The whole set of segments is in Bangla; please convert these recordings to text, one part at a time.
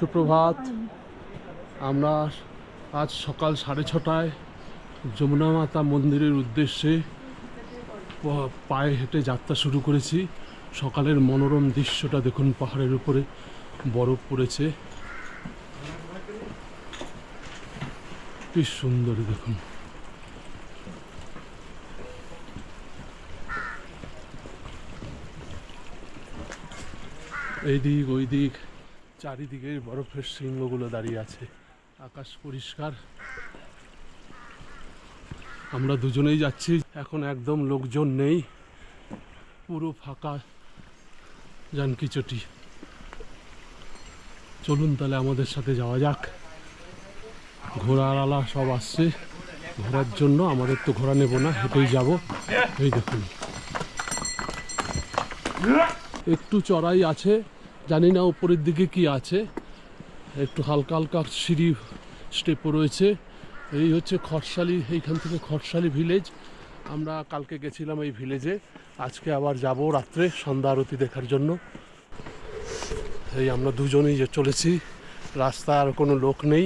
সুপ্রভাত। আমরা আজ সকাল সাড়ে ছটায় যমুনা মাতা মন্দিরের উদ্দেশ্যে পায়ে হেঁটে যাত্রা শুরু করেছি। সকালের মনোরম দৃশ্যটা দেখুন, পাহাড়ের উপরে বরফ পড়েছে। কি সুন্দর দেখুন। এই দিক, ওই দিক। চারিদিকে বরফের সিংহগুলো দাঁড়িয়ে আছে। আকাশ পরিষ্কার। আমরা দুজনেই যাচ্ছি। এখন একদম লোকজন নেই। পুরো ফাঁকা জানকিচটি। চলুন তাহলে আমাদের সাথে যাওয়া যাক। ঘোড়ার আলা সব আসছে। ঘোরার জন্য আমাদের তো ঘোড়া নেব না, হেঁটেই যাব। এই দেখুন। একটু চড়াই আছে। জানি না উপরের দিকে কি আছে। একটু হালকা হালকা সিঁড়ি স্টেপও রয়েছে। এই হচ্ছে খটশালি এইখান থেকে খটশালি ভিলেজ আমরা কালকে গেছিলাম এই ভিলেজে আজকে আবার যাব রাত্রে সন্ধ্যা আরতি দেখার জন্য। এই আমরা দুজনেই যে চলেছি রাস্তায় আর কোনো লোক নেই।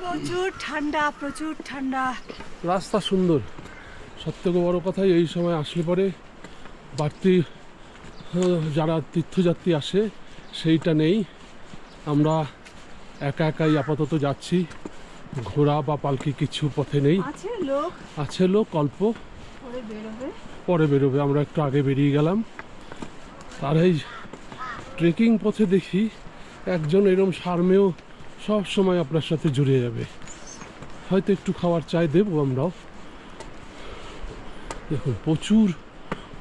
প্রচুর ঠান্ডা প্রচুর ঠান্ডা। রাস্তা সুন্দর। সবথেকে বড় কথাই এই সময় আসলে পরে বাড়তি যারা তীর্থযাত্রী আসে সেইটা নেই। আমরা একা একাই আপাতত যাচ্ছি। ঘোড়া বা পালকি কিছু পথে নেই। আছে লোক। অল্প। পরে বেরোবে। আমরা একটু আগে বেরিয়ে গেলাম। আর এই ট্রেকিং পথে দেখি একজন এরম সারমেও সব সময় আপনার সাথে জুড়ে যাবে। হয়তো একটু খাওয়ার চাই দেবো আমরাও। দেখুন প্রচুর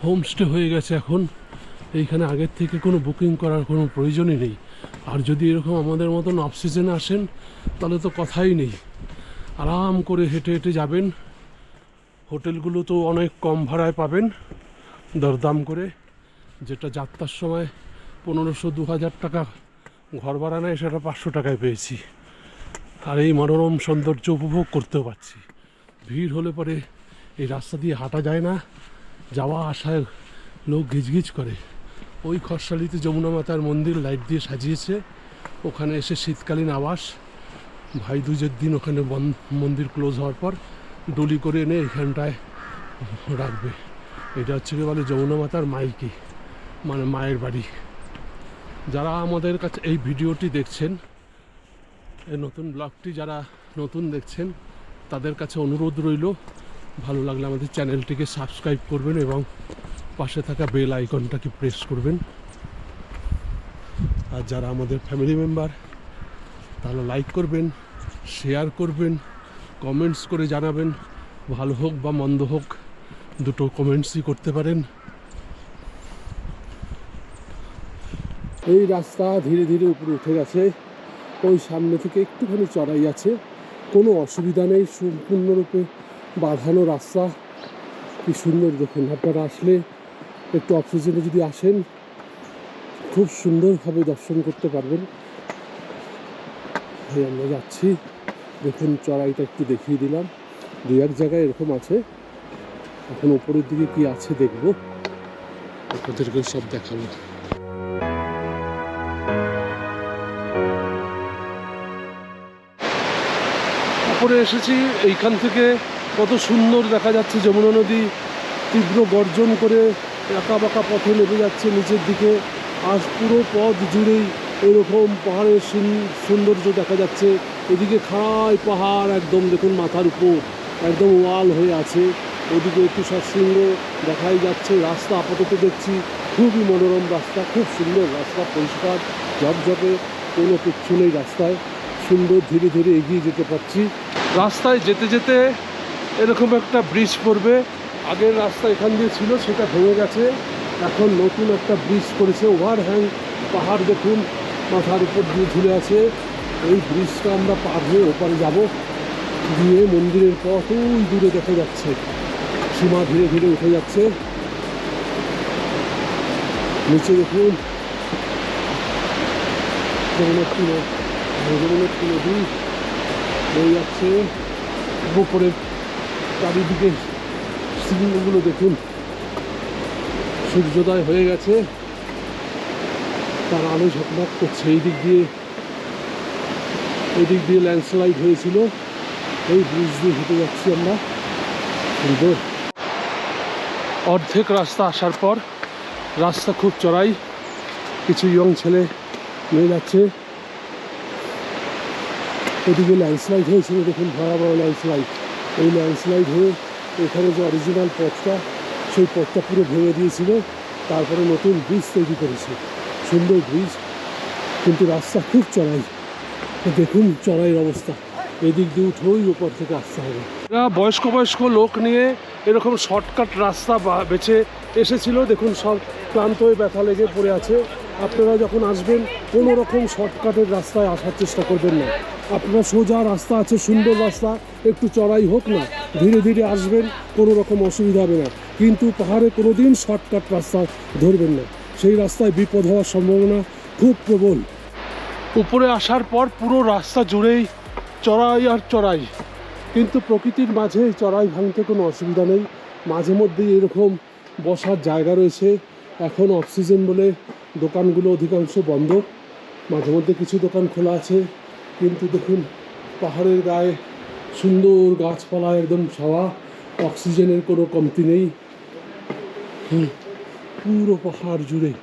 হোমস্টে হয়ে গেছে এখন। এইখানে আগের থেকে কোনো বুকিং করার কোনো প্রয়োজনই নেই। আর যদি এরকম আমাদের মতন অফ সিজনে আসেন, তাহলে তো কথাই নেই। আরাম করে হেঁটে হেঁটে যাবেন। হোটেলগুলো তো অনেক কম ভাড়ায় পাবেন। দরদাম করে যেটা যাত্রার সময় পনেরোশো দু হাজার টাকা ঘর ভাড়া নেয়, সেটা পাঁচশো টাকায় পেয়েছি। আর এই মনোরম সৌন্দর্য উপভোগ করতেও পারছি। ভিড় হলে পরে এই রাস্তা দিয়ে হাঁটা যায় না। যাওয়া আসায় লোক গিজগিজ করে। ওই খরশালিতে যমুনা মাতার মন্দির লাইট দিয়ে সাজিয়েছে। ওখানে এসে শীতকালীন আবাস। ভাই দুজের দিন ওখানে মন্দির ক্লোজ হওয়ার পর ডলি করে এনে এখানটায় রাখবে। এটা হচ্ছে কি বলে, যমুনা মাতার মাইকি মানে মায়ের বাড়ি। যারা আমাদের কাছে এই ভিডিওটি দেখছেন, এই নতুন ব্লগটি যারা নতুন দেখছেন, তাদের কাছে অনুরোধ রইল, ভালো লাগলে আমাদের চ্যানেলটিকে সাবস্ক্রাইব করবেন এবং পাশে থাকা বেল আইকনটাকে প্রেস করবেন। আর যারা আমাদের ফ্যামিলি মেম্বার তাহলে লাইক করবেন শেয়ার করবেন কমেন্টস করে জানাবেন। ভালো হোক বা মন্দ হোক, দুটো কমেন্টসই করতে পারেন। এই রাস্তা ধীরে ধীরে উপরে উঠে গেছে। ওই সামনে থেকে একটুখানি চড়াই আছে। কোনো অসুবিধা নেই, সম্পূর্ণরূপে বাঁধানো রাস্তা। কি সুন্দর দেখুন আপনারা আসলে। একটু অক্সিজেনে যদি আসেন, খুব সুন্দরভাবে দর্শন করতে পারবেন। এই আমরা যাচ্ছি। দেখুন, চড়াইটা একটু দেখিয়ে দিলাম। দু এক জায়গায় এরকম আছে। এখন উপরের দিকে কি আছে দেখব। আপনাদেরকে সব দেখাবো। উপরে এসেছি। এইখান থেকে কত সুন্দর দেখা যাচ্ছে যমুনা নদী। তীব্র গর্জন করে একা বাঁকা পথে নেমে যাচ্ছে নিচের দিকে। আজ পুরো পথ জুড়েই এরকম পাহাড়ের সৌন্দর্য দেখা যাচ্ছে। এদিকে খাড়াই পাহাড় একদম, দেখুন মাথার উপর, একদম ওয়াল হয়ে আছে। ওদিকে একটু সৎসঙ্গ দেখাই যাচ্ছে। রাস্তা আপাতত দেখছি খুবই মনোরম রাস্তা, খুব সুন্দর রাস্তা, পরিষ্কার, ঝকঝকে, কোনো কিচ্ছু নেই রাস্তায়। সুন্দর ধীরে ধীরে এগিয়ে যেতে পারছি। রাস্তায় যেতে যেতে এরকম একটা ব্রিজ পড়বে। আগের রাস্তা এখান দিয়ে ছিল, সেটা ভেঙে গেছে। এখন নতুন একটা ব্রিজ করেছে ওভারহ্যাং পাহাড় দেখুন, মাথার উপর দিয়ে ঝুলে আছে। এই ব্রিজটা আমরা পার হয়ে ওপারে যাব। গিয়ে মন্দিরের ওই দূরে দেখা যাচ্ছে। সীমা ধীরে ধীরে উঠে যাচ্ছে। নিচে দেখুন। নদী বয়ে যাচ্ছে। উপরের চারিদিকে সিংহগুলো দেখুন। সূর্যোদয় হয়ে গেছে। তার আলো ঝকমক করছে। এই দিক দিয়ে এদিক দিয়ে ল্যান্ডস্লাইড হয়েছিল। এই ব্রিজ দিয়ে হেঁটে যাচ্ছি আমরা। সুন্দর অর্ধেক রাস্তা আসার পর রাস্তা খুব চড়াই। কিছু ইয়ং ছেলে মেয়ে যাচ্ছে। এদিকে ল্যান্ডস্লাইড হয়েছিল। দেখুন, ভয়াবহ ল্যান্ডস্লাইড এই ল্যান্ডস্লাইড হয়ে এখানে যে অরিজিনাল পথটা, সেই পথটা পুরো ভেঙে দিয়েছিল। তারপরে নতুন ব্রিজ তৈরি করেছে। সুন্দর ব্রিজ কিন্তু রাস্তা খুব চড়াই। দেখুন চড়াইয়ের অবস্থা। এদিক দিয়ে উঠেই উপর থেকে আসতে হবে। এরা বয়স্ক বয়স্ক লোক নিয়ে এরকম শর্টকাট রাস্তা বা- বেছে এসেছিল। দেখুন সব ক্লান্ত হয়ে ব্যথা লেগে পড়ে আছে। আপনারা যখন আসবেন কোনো রকম শর্টকাটের রাস্তায় আসার চেষ্টা করবেন না। আপনারা সোজা রাস্তা আছে সুন্দর রাস্তা একটু চড়াই হোক না ধীরে ধীরে আসবেন কোনো রকম অসুবিধা হবে না। কিন্তু পাহাড়ে কোনো দিন শর্টকাট রাস্তা ধরবেন না। সেই রাস্তায় বিপদ হওয়ার সম্ভাবনা খুব প্রবল। উপরে আসার পর পুরো রাস্তা জুড়েই চড়াই আর চড়াই। কিন্তু প্রকৃতির মাঝে চড়াই ভাঙতে কোনো অসুবিধা নেই। মাঝে মধ্যেই এরকম বসার জায়গা রয়েছে। এখন অক্সিজেন বলে দোকানগুলো অধিকাংশ বন্ধ। মাঝে মধ্যে কিছু দোকান খোলা আছে। কিন্তু দেখুন, পাহাড়ের গায়ে সুন্দর গাছপালা, একদম ছাওয়া। অক্সিজেনের কোনো কমতি নেই। পুরো পাহাড় জুড়ে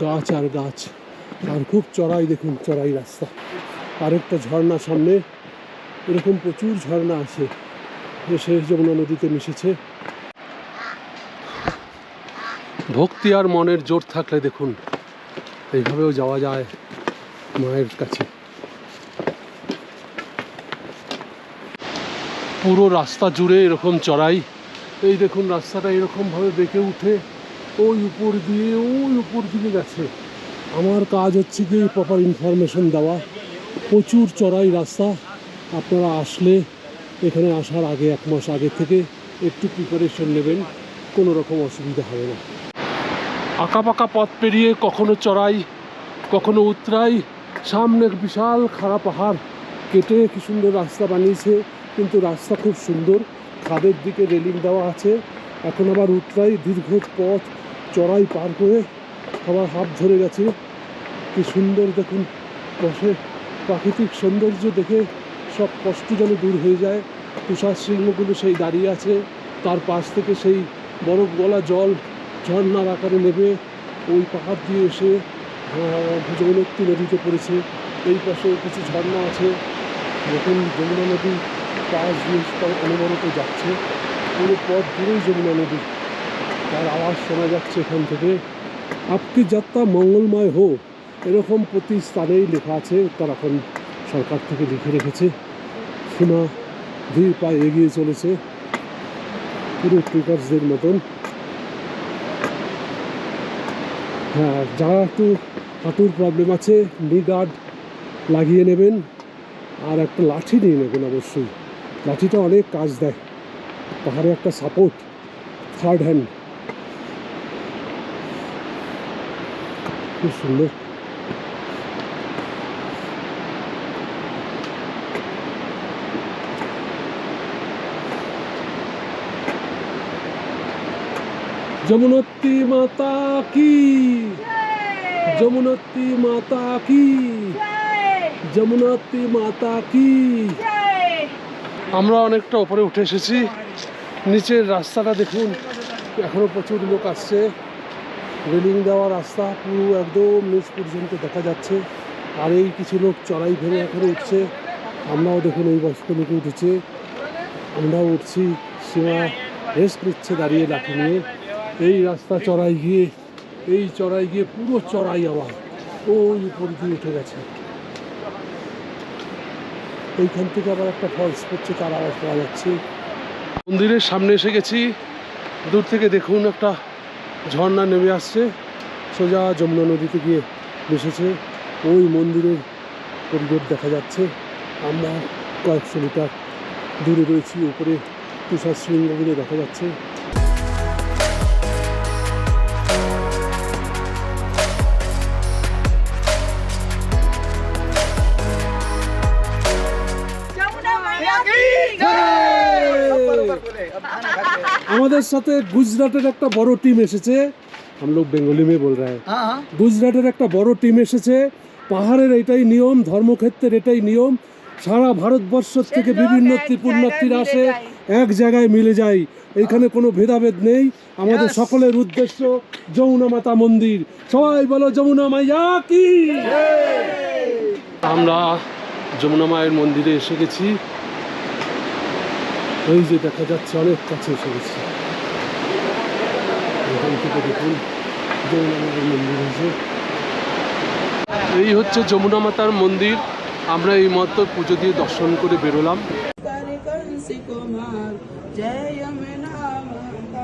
গাছ আর গাছ। আর খুব চড়াই, দেখুন, চড়াই রাস্তা। আরেকটা ঝর্ণা সামনে। এরকম প্রচুর ঝর্ণা আছে এসে যমুনা নদীতে মিশেছে। ভক্তি আর মনের জোর থাকলে দেখুন, এইভাবেও যাওয়া যায় মায়ের কাছে। পুরো রাস্তা জুড়ে এরকম চড়াই। এই দেখুন, রাস্তাটা এরকমভাবে বেঁকে উঠে ওই উপর দিয়ে, ওই উপর দিকে গেছে। আমার কাজ হচ্ছে কি প্রপার ইনফরমেশন দেওয়া। প্রচুর চড়াই রাস্তা। আপনারা আসলে এখানে আসার আগে এক মাস আগে থেকে একটু প্রিপারেশন নেবেন, কোনো রকম অসুবিধা হবে না। আঁকা পাকা পথ পেরিয়ে কখনো চড়াই, কখনো উতরাই সামনে বিশাল খাড়া পাহাড় কেটে কি সুন্দর রাস্তা বানিয়েছে, কিন্তু রাস্তা খুব সুন্দর। খাদের দিকে রেলিং দেওয়া আছে, এখন আবার উতরাই দীর্ঘ পথ চড়াই পার করে আবার হাত ধরে গেছে। কি সুন্দর দেখুন, বসে প্রাকৃতিক সৌন্দর্য দেখে সব কষ্ট যেন দূর হয়ে যায়। তুষার সিংহগুলো সেই দাঁড়িয়ে আছে। তার পাশ থেকে সেই বরফ গলা জল ঝর্ণার আকারে নেবে। ওই পাহাড় দিয়ে এসে যমুনোত্রী নদীতে পড়েছে। এই পাশে কিছু ঝর্ণা আছে। নতুন যমুনা নদী পাশ দিয়ে অনবরত যাচ্ছে, পুরো পথ জুড়েই যমুনা নদী। তার আওয়াজ শোনা যাচ্ছে এখান থেকে। আপকি যাত্রা মঙ্গলময় হোক। এরকম প্রতি স্থানেই লেখা আছে, উত্তরাখণ্ড সরকার থেকে লিখে রেখেছে। সীমা ধীর পায়ে এগিয়ে চলেছে। পুরো ট্রিকার্সদের মতন। হ্যাঁ যারা একটু হাঁটুর প্রবলেম আছে নি গার্ড লাগিয়ে নেবেন। আর একটা লাঠি নিয়ে নেবেন অবশ্যই। লাঠিটা অনেক কাজ দেয়। পাহাড়ে একটা সাপোর্ট থার্ড হ্যান্ড খুব সুন্দর। যমুনত্রী মাতা কি? যমুনত্রী মাতা কি? যমুনত্রী মাতা কি? আমরা অনেকটা উপরে উঠে এসেছি। নিচের রাস্তাটা দেখুন, এখনও প্রচুর লোক আসছে। রেলিং দেওয়া রাস্তা পুরো একদম নিচ পর্যন্ত দেখা যাচ্ছে। আর এই কিছু লোক চড়াই ভেঙে এখনও উঠছে। আমরাও দেখুন এই বয়স্ক লোক উঠেছে। আমরাও উঠছি। সীমা রেস্ট নিচ্ছে দাঁড়িয়ে লাঠি নিয়ে। এই রাস্তা চড়াই গিয়ে, এই চড়াই গিয়ে পুরো চড়াই আবার। ওই উপর দিয়ে উঠে গেছে। এইখান থেকে আবার একটা ফলস পড়ছে তার আওয়াজ পাওয়া যাচ্ছে। মন্দিরের সামনে এসে গেছি। দূর থেকে দেখুন একটা ঝর্ণা নেমে আসছে। সোজা যমুনা নদীতে গিয়ে মিশেছে ওই মন্দিরের করিডোর দেখা যাচ্ছে। আমরা কয়েকশো মিটার দূরে রয়েছি। উপরে তুষার শৃঙ্গগুলো দেখা যাচ্ছে। আমাদের সাথে গুজরাটের একটা বড় টিম এসেছে हम लोग बेंगोली में बोल रहे हैं हाँ हाँ গুজরাটের একটা বড় টিম এসেছে পাহাড়ের এটাই নিয়ম ধর্মক্ষেত্রের এটাই নিয়ম সারা ভারতবর্ষ থেকে লোক বিভিন্ন এক পুণ্যার্থীরা জায়গায় আসে মিলে যায়। এক জায়গায় মিলে যায় এইখানে কোনো ভেদাভেদ নেই আমাদের Yes. সকলের উদ্দেশ্য যমুনা মাতা মন্দির সবাই বলো যমুনা মাইয়া কি আমরা যমুনা মায়ের মন্দিরে এসে গেছি ওই যে দেখা যাচ্ছে অনেক কাছে এসে গেছি এখান থেকে দেখুন যমুনা মায়ের মন্দির হয়েছে এই হচ্ছে যমুনা মাতার মন্দির আমরা এই মতো পুজো দিয়ে দর্শন করে বেরোলাম कंसी कुमार जय यमुना माता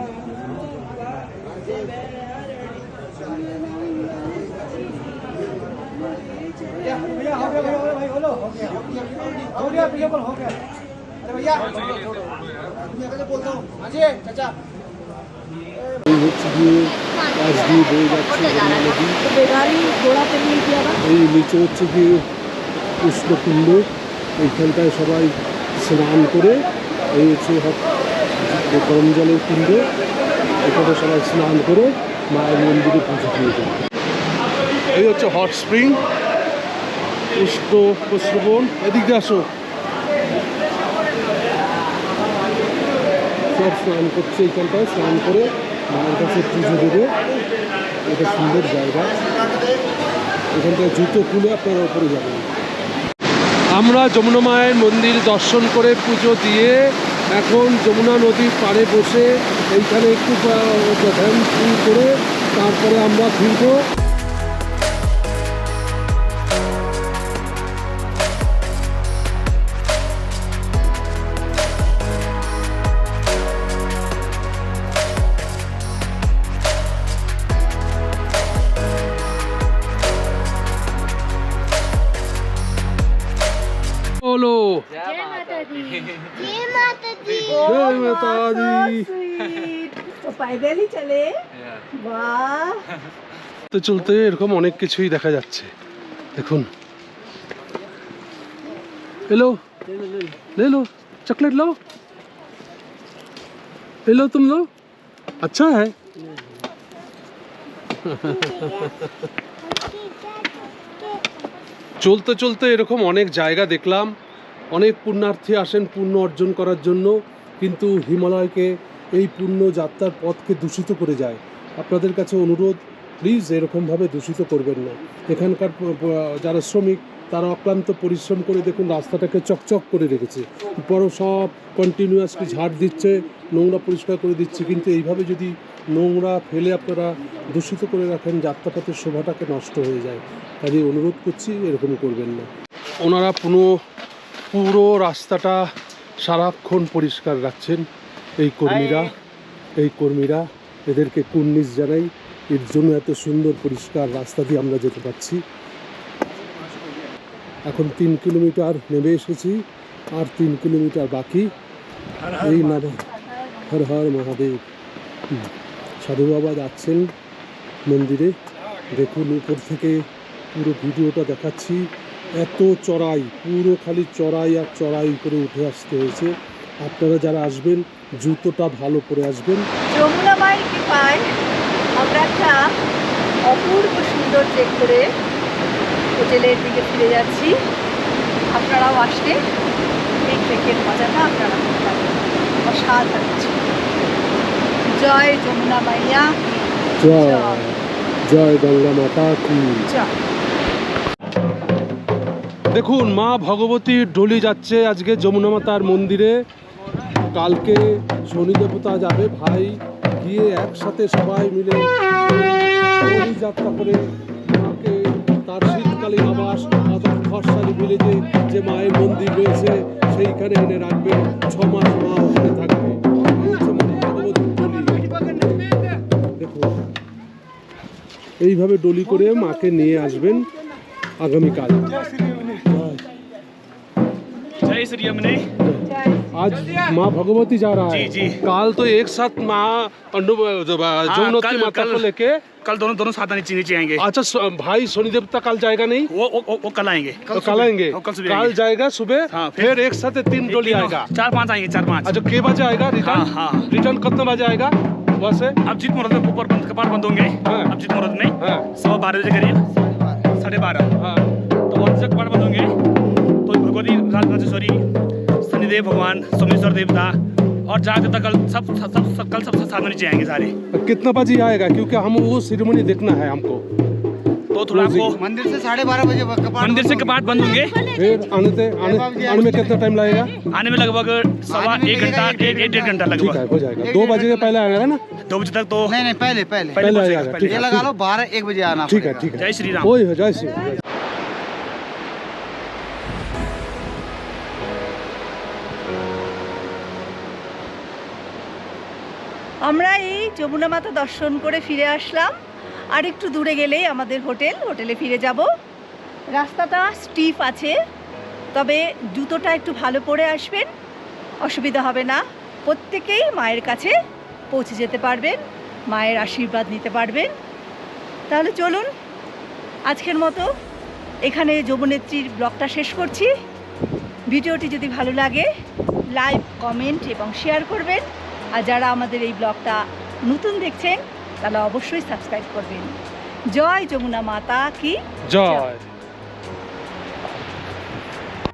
भैया हो गया हो गया भाई बोलो हो गया हो गया भैया बोल हो गया अरे भैया भैया कैसे बोलता हूँ हाँ जी चाचा দিয়ে পাশ দিয়ে বয়ে যাচ্ছে এই নিচে হচ্ছে গিয়ে কৃষ্ণকুণ্ড। এইখানটায় সবাই স্নান করে এই হচ্ছে গরম জলের কুণ্ড। এখানে সবাই স্নান করে মায়ের মন্দিরে পুজো দিয়ে যায়। এই হচ্ছে হট স্প্রিং। পুষ্প প্রশ্রবণ এদিক দিয়ে আসো। সব স্নান করছে এইখানটায় স্নান করে মায়ের কাছে পুজো দেবে এটা সুন্দর জায়গা। এখানটায় জুতো খুলে আপনারা ওপরে যাবেন। আমরা যমুনা মায়ের মন্দির দর্শন করে পুজো দিয়ে এখন যমুনা নদীর পাড়ে বসে এইখানে একটু ধ্যান করে তারপরে আমরা ফিরবো। तो पैदल ही चले वाह তো চলতে এরকম অনেক কিছুই দেখা যাচ্ছে দেখুন এলো ले लो चॉकलेट लो ले लो तुम लो अच्छा है চলতে চলতে এরকম অনেক জায়গা দেখলাম অনেক পুণ্যার্থী আসেন পুণ্য অর্জন করার জন্য কিন্তু হিমালয়কে এই পুণ্য যাত্রার পথকে দূষিত করে যায়। আপনাদের কাছে অনুরোধ প্লিজ এরকমভাবে দূষিত করবেন না। এখানকার যারা শ্রমিক, তারা অক্লান্ত পরিশ্রম করে দেখুন রাস্তাটাকে চকচক করে রেখেছে। বড় সব কন্টিনিউয়াসলি ঝাড় দিচ্ছে, নোংরা পরিষ্কার করে দিচ্ছে। কিন্তু এইভাবে যদি নোংরা ফেলে আপনারা দূষিত করে রাখেন, যাত্রাপথের শোভাটাকে নষ্ট হয়ে যায়। কাজে অনুরোধ করছি, এরকম করবেন না। ওনারা পুরো পুরো রাস্তাটা সারাক্ষণ পরিষ্কার রাখছেন এই কর্মীরা। এই কর্মীরা এদেরকে কুর্নিশ জানাই এর জন্য এত সুন্দর পরিষ্কার রাস্তা দিয়ে আমরা যেতে পারছি। এখন তিন কিলোমিটার নেমে এসেছি আর তিন কিলোমিটার বাকি। এই নামা হর হর মহাদেব। সাধু বাবা যাচ্ছেন মন্দিরে। দেখুন উপর থেকে পুরো ভিডিওটা দেখাচ্ছি। এত চড়াই পুরো খালি চড়াই আর চড়াই করে উঠে আসতে হয়েছে। আপনারা যারা আসবেন জুতোটা ভালো করে আসবেন। যমুনা মায়ের কৃপায় আমরা একটা অপূর্ব সুন্দর চেক করে হোটেলের দিকে ফিরে যাচ্ছি। আপনারাও আসলে এই ট্রেকের মজাটা আপনারা পেতে পারবেন। অসাধারণ জয় যমুনা মাইয়া। জয়। জয় গঙ্গা মাতা কি। জয়। দেখুন, মা ভগবতী ডলি যাচ্ছে আজকে যমুনা মাতার মন্দিরে। কালকে শনি দেবতা যাবে, ভাই গিয়ে একসাথে সবাই মিলে যাত্রা করে মাকে তার শীতকালীন আবাস অর্থাৎ খরসালি ভিলেজে যে মায়ের মন্দির রয়েছে, সেইখানে এনে রাখবেন ছ মাস মা ওখানে থাকবে। এইভাবে ডলি করে মাকে নিয়ে আসবেন আগামীকাল। जय श्री জয় आज माँ भगवती जा रहा है। जी, जी। काल तो एक साथ माँ अनु- जमुनोत्री कल- माता को लेके कल दोनों दोनों साथ नीचे नीचे आएँगे अच्छा भाई सोनी देवता कल जाएगा नहीं? वो वो, वो, वो कल आएँगे। तो कल आएँगे। हाँ, कल कल। जाएगा सुबह हाँ, फिर एक साथ तीन डोली आएगा। चार पाँच आएँगे चार पाँच। अच्छा के बजे आएगा रिटर्न हाँ, हाँ। रिटर्न कितने बजे आएगा? वहाँ से अब जित मुहूर्त में ऊपर बंद कपाट बंद होंगे। हाँ। अब जित मुहूर्त में हाँ। सुबह बारह बजे करीब। साढ़े बारह। हाँ। तो वहाँ से कपाट बंद होंगे। भगवती राजराजेश्वरी शनिदेव भगवान सोमेश्वर देवता और जहाँ तक कल सब सब, सब कल सब साधन नीचे आएँगे सारे। कितना बजे आएगा? क्योंकि हम वो सेरेमनी देखना है हमको। तो थोड़ा आपको मंदिर से साढ़े बारह बजे कपाट मंदिर से कपाट बंद होंगे। फिर आने से आने आने में कितना टाइम लगेगा आने में लगभग सवा एक घंटा एक डेढ़ घंटा लगभग। हो जाएगा। दो बजे के पहले आएगा ना? दो बजे तक तो नहीं नहीं पहले पहले। पहले लगा लो बारह एक बजे आना ठीक है ठीक है। जय श्री राम। जय श्री আমরা এই যমুনা মাতা দর্শন করে ফিরে আসলাম। আর একটু দূরে গেলেই আমাদের হোটেল, হোটেলে ফিরে যাব। রাস্তাটা স্টিফ আছে, তবে জুতোটা একটু ভালো পরে আসবেন, অসুবিধা হবে না। প্রত্যেকেই মায়ের কাছে পৌঁছে যেতে পারবেন, মায়ের আশীর্বাদ নিতে পারবেন। তাহলে চলুন, আজকের মতো এখানে যমুনেত্রীর ব্লগটা শেষ করছি। ভিডিওটি যদি ভালো লাগে, লাইক, কমেন্ট এবং শেয়ার করবেন। আর যারা আমাদের এই ব্লগটা নতুন দেখছেন তাহলে অবশ্যই সাবস্ক্রাইব করবেন। জয় যমুনা মাতা কি? জয়।